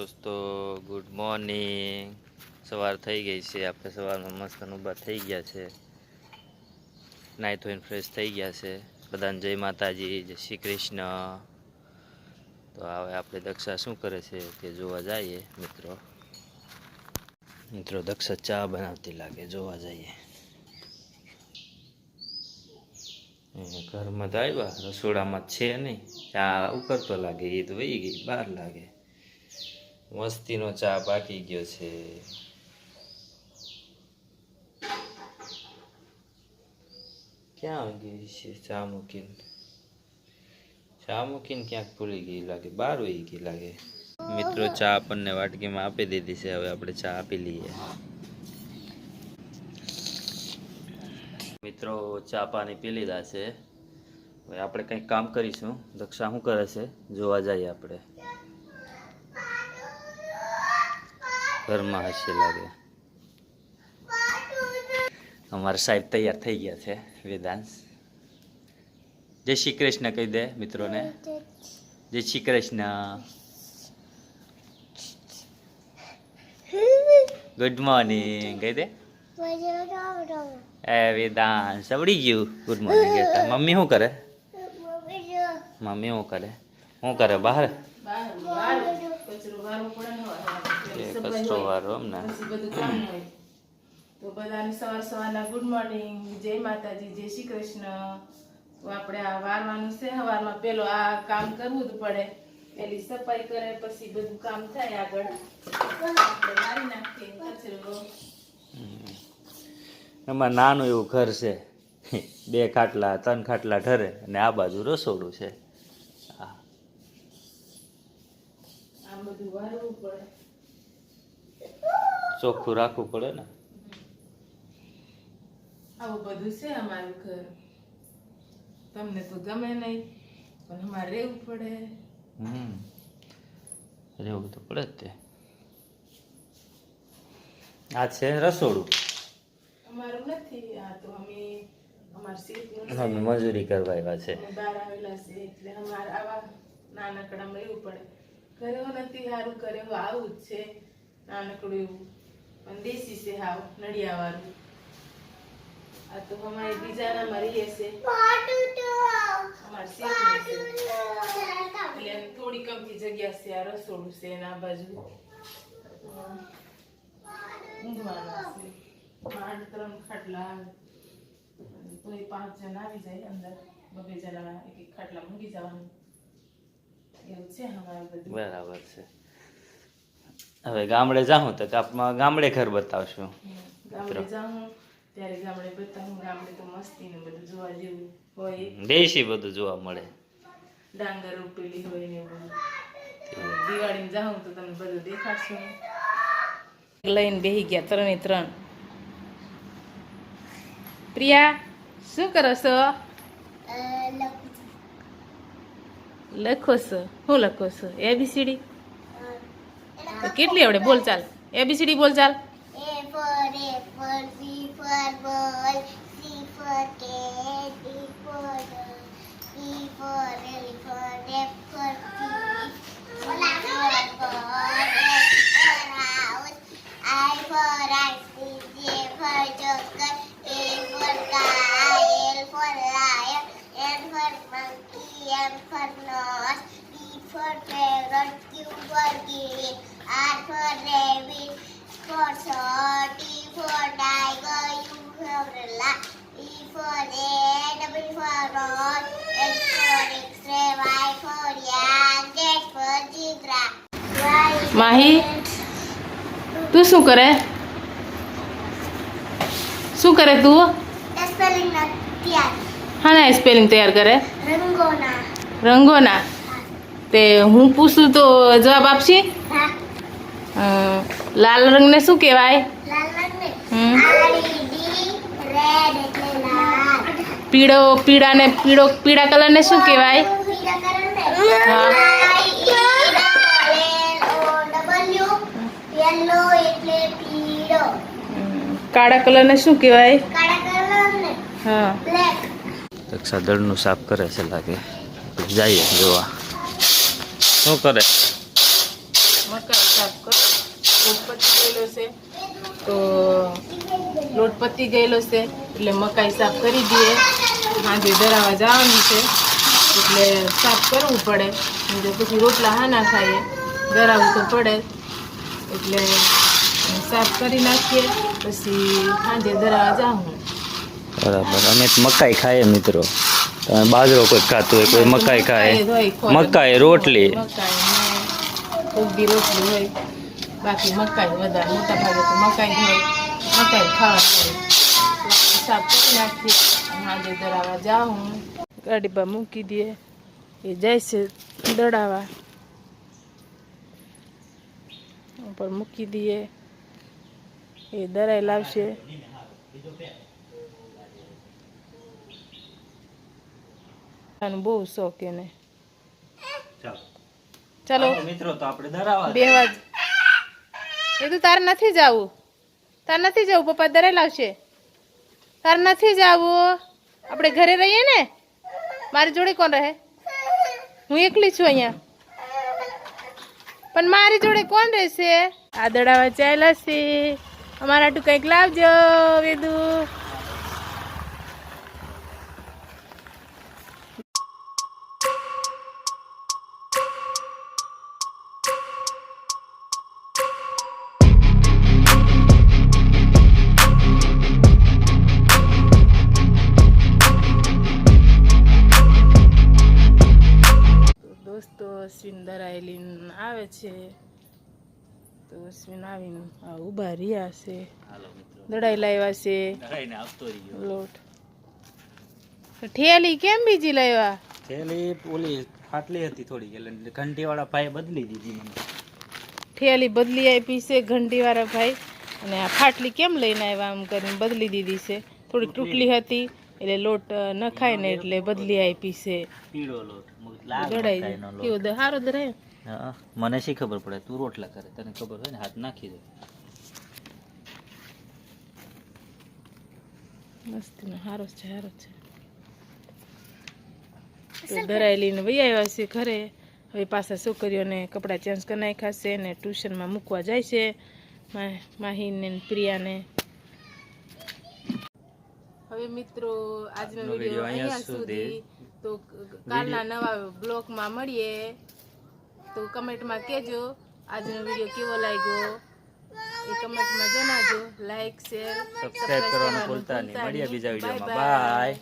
દોસ્તો good morning સવાર થઈ ગઈ છે. આપણે સવારમાં મસ્ત ઊભા થઈ ગયા છે. નાહી ધોઈને ફ્રેશ થઈ ગયા છે. બધાને જય માતાજી, જય શ્રી કૃષ્ણ. તો હવે આપણે દક્ષા શું કરે છે તે જોવા જઈએ, મિત્રો. મિત્રો, દક્ષા ચા બનાવતી લાગે, જોવા જઈએ. ઘરમાં તો આવ્યા, રસોડામાં છે નહીં. ચા ઉકળતો લાગે એ તો વહી ગઈ બહાર લાગે. મસ્તીનો ચા પાકી ગયો છે. ક્યાં ગઈ છે ચા મૂકીને? ચા મૂકીને ક્યાંક ભૂલી ગઈ લાગે, બહાર વહી ગઈ લાગે. મિત્રો, ચા આપણને વાટકીમાં આપી દીધી છે, હવે આપણે ચા આપી લઈએ. મિત્રો, ચા પાણી પી લીધા છે. હવે આપણે કંઈક કામ કરીશું. દક્ષા શું કરે છે? જોવા જઈએ આપણે. ઘરમાં હશે લાગે. અમારા સાહેબ તૈયાર થઈ ગયા છે, વેદાંશ. જય શ્રી કૃષ્ણ કહી દે મિત્રોને. જય શ્રી કૃષ્ણ. ગુડ મોર્નિંગ કહી દે. એ વેદાંશ, આવડી ગયું. ગુડ મોર્નિંગ કહેતા. મમ્મી શું કરે? મમ્મી શું કરે? શું કરે, બહાર? એ કચરો વાળો એમ ને તો બધાને સવાર સવારના ગુડ મોર્નિંગ જય માતાજી જય શ્રી કૃષ્ણ. તો આપણે આ વારવાનું છે સવારમાં પેલો આ કામ કરવું જ પડે. પેલી સફાઈ કરે પછી બધું કામ થાય આગળ. આપણે મારી નાખીએ કચરો. એમાં નાનું એવું ઘર છે. બે ખાટલા ત્રણ ખાટલા ઠરે અને આ બાજુ રસોડું છે. આ બધું વારવું પડે. ચોખ્ખું રાખવું પડે ને. આવું બધું છે અમારું ઘર. તમને તો ગમે નહીં પણ અમારે રહેવું પડે. હમ. રહેવું તો પડે જ તે. આ છે રસોડું? અમારું નથી આ તો અમે અમારા અમે મજૂરી કરવા આવ્યા છે. બહાર આવેલા છે એટલે અમારે આવા નાનકડામાં એવું પડે. ઘરે નથી સારું કરે આવું જ છે. નાનકડું એવું. પણ દેશી છે હાવ, નડિયાવાળું. આ તો અમારે બીજાનામાં રહીએ છે. એટલે થોડી કમતી જગ્યા છે, આ રસોડું છે એના બાજુ. ઊંઘવાના છે. ત્રણ ખાટલા તો પાંચ જણ આવી જાય અંદર. બબે ખાટલા મૂકી જવાનું. એવું છે અમારે બધું. બરાબર છે. હવે ગામડે જાઉં તો આપમાં ગામડે ઘર બતાવશું. ગામડે જાઉં ત્યારે ગામડે બતાવું ગામડે તો મસ્તી ને બધું જોવા જેવું હોય. દેશી બધું જોવા મળે. ડાંગર ઉપેલી હોય ને બધું દિવાળીમાં જાઉં તો તમને બધું દેખાડશું. લઈને બેહી ગયા ત્રણે ત્રણ. પ્રિયા શું કરો છો? લખો છો. હું લખો છો? એબીસીડી તો કેટલી આવડે બોલ ચાલ એબીસીડી બોલ ચાલ A for apple, B for for parrot, Q for rabbit, for short, T for tiger, U for umbrella, E for red, W for rod, X for X-ray, Y for yak, Z for zebra. Mahi તું શું કરે શું કરે તું spelling નથી હા ના spelling તૈયાર કરે રંગોના રંગોના તે હું પૂછું તો જવાબ આપશી? લાલ રંગને શું કહેવાય? લાલ રંગને હમ. આરઈડી રેડ એટલે લાલ. પીળો પીળાને પીળો પીળા કલરને શું કહેવાય? પીળા કલરને. હા. આઈ યલો એટલે પીળો. કાળા કલરને શું કહેવાય? હા. બ્લેક દક્ષા સાફ કરે છે લાગે. જઈએ જોવા. શું કરે? મકાઈ સાફ કરો. લોટ પતી ગયેલો છે. તો લોટ પતી ગયેલો છે. એટલે મકાઈ સાફ કરી દઈએ. સાંજે ધરાવા જવાનું છે. એટલે સાફ કરવું પડે. એટલે પછી રોટલા હા ના ખાઈએ. ધરાવું તો પડે. એટલે સાફ કરી નાખીએ. પછી સાંજે ધરાવા જાઉં બરાબર. અમે મકાઈ ખાઈએ મિત્રો. બાજરો કોઈ ખાતું હોય કોઈ મકાઈ ખાય. મકાઈ રોટલી. મકાઈ ને રોટલી હોય બાકી મકાઈ વધારે મોટા ભાગે તો મકાઈ હોય મકાઈ ખાવા સાફ કરી નાખીએ સાંજે દળાવા જાઉં. ગાડી પર મૂકી દઈએ એ જાય છે દડાવા ઉપર મૂકી દઈએ એ દરાઈ લાવશે. આનું બહુ શોખ એને. ચાલો. મિત્રો તો આપણે ધરાવા બે વાગ. એ તો તારે નથી જવું. તારે નથી જવું પપ્પા દરે લાવશે. તારે નથી જવું. આપણે ઘરે રહીએ ને? મારી જોડે કોણ રહે? હું એકલી છું અહીંયા. પણ મારી જોડે કોણ રહેશે? આ દડાવા ચાલ્યા છે. અમારા ટુ કંઈક લાવજો વેદુ. દોસ્તો અશ્વિન દરાયેલી આવે છે. તો અશ્વિન આવીને આ ઊભા રહ્યા છે. દડાઈ લાવ્યા છે. ધરાઈને આવતો રહ્યો. લોટ. ઠેલી કેમ બીજી લાવ્યા? ઠેલી ઓલી ફાટલી હતી થોડી એટલે ઘંટીવાળા ભાઈ બદલી દીધી મને. ઠેલી બદલી આપી છે ઘંટી વાળા ભાઈ. અને આ ફાટલી કેમ લઈને આવ્યા આમ કરીને બદલી દીધી છે? થોડી તૂટલી હતી. એટલે લોટ નખાય ન ખાય ને એટલે બદલી આપી છે. પીળો લોટ દડાઈ કેવો સારો હારો દરાય હા મને શી ખબર પડે? તું રોટલા કરે તને ખબર હોય ને હાથ નાખી દે. મસ્ત ને હારો છે હારો છે. તો ધરાયેલીને વહી આવ્યા છે ઘરે. હવે પાછા છોકરીઓને કપડાં ચેન્જ કરી નાખ્યા છે ને ટ્યુશનમાં મૂકવા જાય છે. મા- માહીને ને પ્રિયાને. હવે મિત્રો આજનો વીડિયો અહીંયા સુધી. તો કાલના નવા બ્લોગમાં મળીએ. તો કમેન્ટમાં કહેજો આજનો વીડિયો કેવો લાગ્યો? એ કમેન્ટમાં જણાવજો. લાઈક શેર સબસ્ક્રાઇબ કરવાનું ભૂલતા નહીં. મળીએ બીજા વિડીયોમાં બાય